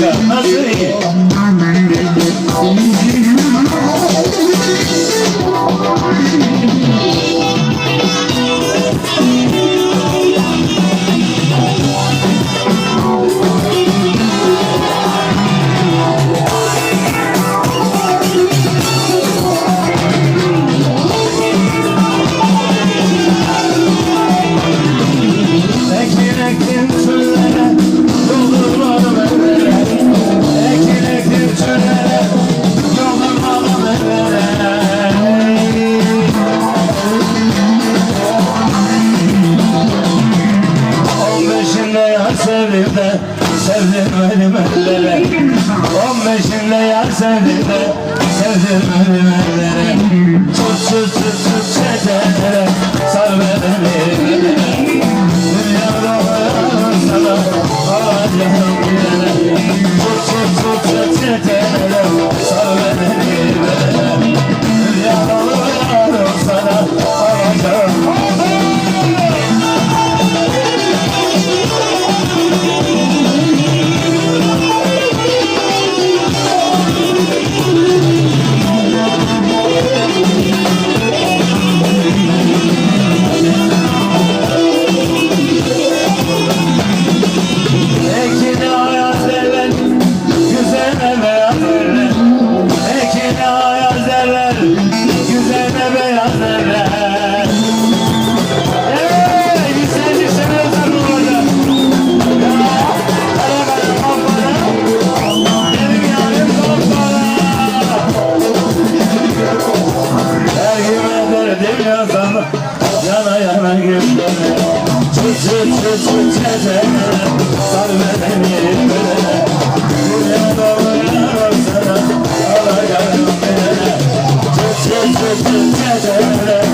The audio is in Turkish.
Nasıl? sevdim benim ellere On beşinde yar sevdim sevdim benim ellere Tut tut tut tut çetelere geldim yazana Yana yana gülüm Çıt çıt çıt çıt çeçene Sar beden yerim böyle. Dünya doğruyan olsana Alacağım beni. Çıt çıt çıt çıt çeçene